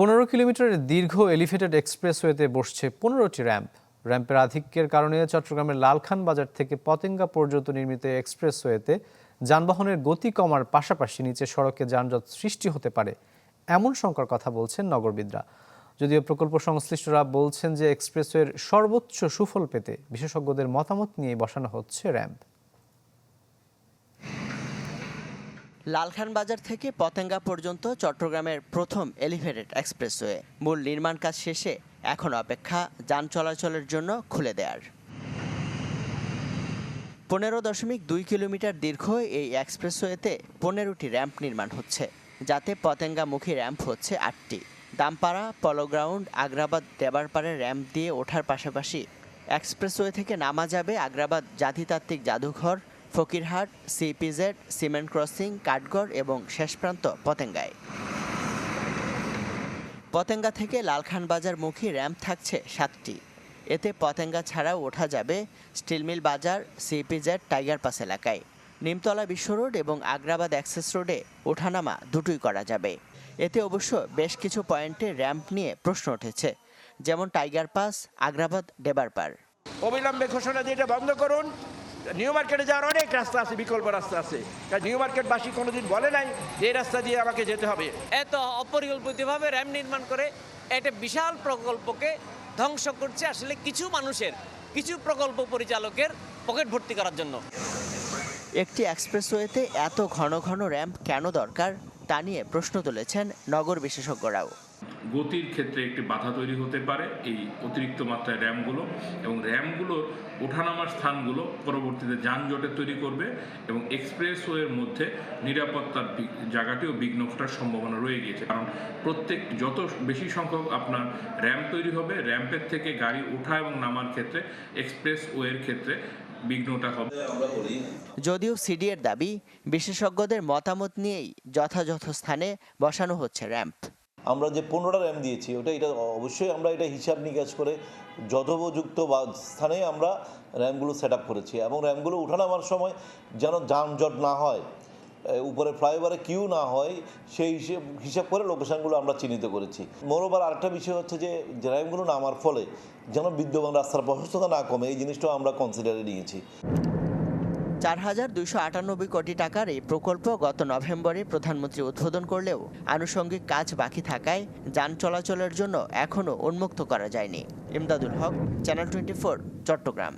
পনেরো কিলোমিটারের দীর্ঘ এলিভেটেড এক্সপ্রেসওয়েতে বসছে পনেরোটি র্যাম্প। র্যাম্পের আধিক্যের কারণে চট্টগ্রামের লালখান বাজার থেকে পতেঙ্গা পর্যন্ত নির্মিত এক্সপ্রেসওয়েতে যানবাহনের গতি কমার পাশাপাশি নিচে সড়কে যানজট সৃষ্টি হতে পারে, এমন শঙ্কার কথা বলছেন নগরবিদরা। যদিও প্রকল্প সংশ্লিষ্টরা বলছেন যে এক্সপ্রেসওয়ের সর্বোচ্চ সুফল পেতে বিশেষজ্ঞদের মতামত নিয়ে বসানো হচ্ছে র্যাম্প। লালখান বাজার থেকে পতেঙ্গা পর্যন্ত চট্টগ্রামের প্রথম এলিভেটেড এক্সপ্রেসওয়ে। মূল নির্মাণ কাজ শেষে এখন অপেক্ষা, যান চলাচলের জন্য খুলে দেয়ার। পনেরো দশমিক দুই কিলোমিটার দীর্ঘ এই এক্সপ্রেসওয়েতে পনেরোটি র্যাম্প নির্মাণ হচ্ছে, যাতে পতেঙ্গামুখী র্যাম্প হচ্ছে আটটি। দামপাড়া, পলো গ্রাউন্ড, আগ্রাবাদ দেবারপাড়ের র্যাম্প দিয়ে ওঠার পাশাপাশি এক্সপ্রেসওয়ে থেকে নামা যাবে আগ্রাবাদ জাতিতাত্ত্বিক জাদুঘর Fakirhat CEPZ cement crossing Kathgarh এবং শেষ প্রান্ত পতেঙ্গায়। পতেঙ্গা থেকে লালখান বাজার মুখী র্যাম্প থাকছে সাতটি। এতে পতেঙ্গা ছাড়াও ওঠা যাবে স্টিলমিল বাজার সিপিজেড টাইগার পাস এলাকায়। নিমতলা বিশ্ব রোড এবং আগ্রাবাদ অ্যাক্সেস রোডে ওঠানামা দুটোই করা যাবে। এতে অবশ্য বেশ কিছু পয়েন্টে র্যাম্প নিয়ে প্রশ্ন উঠেছে, যেমন টাইগার পাস, আগ্রাবাদ ডেবারপার অবিলম্বে ঘোষণা দিয়ে এটা বন্ধ করুন। নিউ মার্কেটে যাওয়ার অনেক রাস্তা আছে বিকল্প রাস্তা আছে। কারণ নিউ মার্কেটবাসী কোনোদিন বলে নাই যে এই রাস্তা দিয়ে আমাকে যেতে হবে। এত অপরিকল্পিতভাবে র্যাম নির্মাণ করে একটা বিশাল প্রকল্পকে ধ্বংস করছে আসলে কিছু মানুষের কিছু প্রকল্প পরিচালকের পকেট ভর্তি করার জন্য। একটি এক্সপ্রেসওয়েতে এত ঘন ঘন র্যাম্প কেন দরকার তা নিয়ে প্রশ্ন তুলেছেন নগর বিশেষজ্ঞরাও। গতির ক্ষেত্রে একটি বাধা তৈরি হতে পারে এই অতিরিক্ত মাত্রায় র্যামগুলো এবং র্যামগুলোর ওঠানামার স্থানগুলো পরবর্তীতে যানজটের তৈরি করবে এবং এক্সপ্রেসওয়ের মধ্যে নিরাপত্তার জায়গাটিও বিঘ্ন ঘটার সম্ভাবনা রয়ে গিয়েছে। কারণ প্রত্যেক যত বেশি সংখ্যক আপনার র্যাম্প তৈরি হবে র্যাম্পের থেকে গাড়ি ওঠা এবং নামার ক্ষেত্রে এক্সপ্রেসওয়ের ক্ষেত্রে বিঘ্নটা হবে। যদিও সিডিএর দাবি বিশেষজ্ঞদের মতামত নিয়েই যথাযথ স্থানে বসানো হচ্ছে র্যাম্প। আমরা যে পনেরোটা র্যাম দিয়েছি, ওটা এটা অবশ্যই আমরা এটা হিসাব নিকাশ করে যথোপযুক্ত বা স্থানে আমরা র্যামগুলো সেট করেছি এবং র্যামগুলো উঠানামার সময় যেন যানজট না হয় উপরে ফ্লাইওভারে কিউ না হয়, সেই হিসেব, হিসাব করে লোকেশানগুলো আমরা চিহ্নিত করেছি। মোরোবার আরেকটা বিষয় হচ্ছে যে র্যামগুলো নামার ফলে যেন বিদ্যমান রাস্তার প্রশস্ততা না কমে, এই জিনিসটাও আমরা কনসিডারে নিয়েছি। চার হাজার দুইশো আটানব্বই কোটি টাকার এই প্রকল্প গত নভেম্বরে প্রধানমন্ত্রী উদ্বোধন করলেও আনুষঙ্গিক কাজ বাকি থাকায় যান চলাচলের জন্য এখনও উন্মুক্ত করা যায়নি। Imdadul Haque, channel twenty Chattogram.